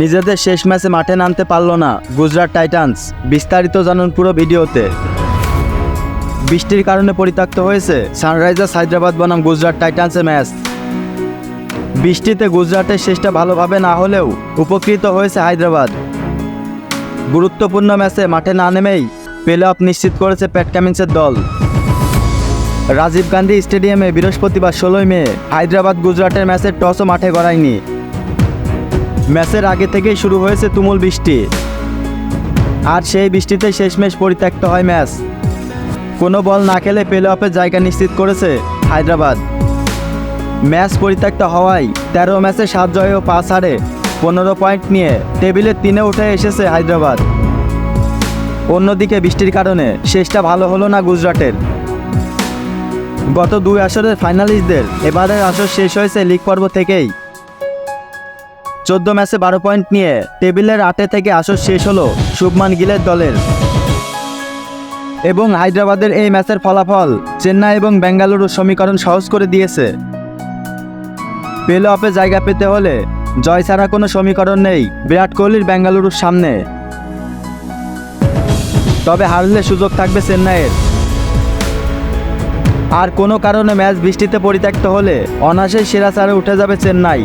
নিজেদের শেষ ম্যাচে মাঠে নামতে পারল না গুজরাট টাইটান্স। বিস্তারিত জানুন পুরো ভিডিওতে। বৃষ্টির কারণে পরিত্যক্ত হয়েছে সানরাইজার্স হায়দ্রাবাদ বনাম গুজরাট টাইটান্সের ম্যাচ। বৃষ্টিতে গুজরাটের শেষটা ভালোভাবে না হলেও উপকৃত হয়েছে হায়দ্রাবাদ। গুরুত্বপূর্ণ ম্যাচে মাঠে না নেমেই প্লে অফ নিশ্চিত করেছে প্যাট কামিন্সের দল। রাজীব গান্ধী স্টেডিয়ামে বৃহস্পতিবার ষোলোই মে হায়দ্রাবাদ গুজরাটের ম্যাচের টসও মাঠে গড়ায়নি। ম্যাচের আগে থেকেই শুরু হয়েছে তুমুল বৃষ্টি। আর সেই বৃষ্টিতে শেষমেশ পরিত্যক্ত হয় ম্যাচ। কোনো বল না খেলে প্লে অফের জায়গা নিশ্চিত করেছে হায়দ্রাবাদ। ম্যাচ পরিত্যক্ত হওয়ায় তেরো ম্যাচে সাত জয় ও পাঁচ হারে পনেরো পয়েন্ট নিয়ে টেবিলে তিনে উঠে এসেছে হায়দ্রাবাদ। অন্যদিকে বৃষ্টির কারণে শেষটা ভালো হলো না গুজরাটের। গত দুই আসরের ফাইনালিস্টদের এবারের আসর শেষ হয়েছে লিগ পর্ব থেকেই। চোদ্দ ম্যাচে বারো পয়েন্ট নিয়ে টেবিলের আটে থেকে আসর শেষ হলো শুভমান গিলের দলের। এবং হায়দ্রাবাদের এই ম্যাচের ফলাফল চেন্নাই এবং বেঙ্গালুরুর সমীকরণ সহজ করে দিয়েছে। প্লে অফে জায়গা পেতে হলে জয় ছাড়া কোনো সমীকরণ নেই বিরাট কোহলির বেঙ্গালুরুর সামনে। তবে হারলে সুযোগ থাকবে চেন্নাইয়ের। আর কোনো কারণে ম্যাচ বৃষ্টিতে পরিত্যক্ত হলে অনায়াসেই সেরা চারে উঠে যাবে চেন্নাই।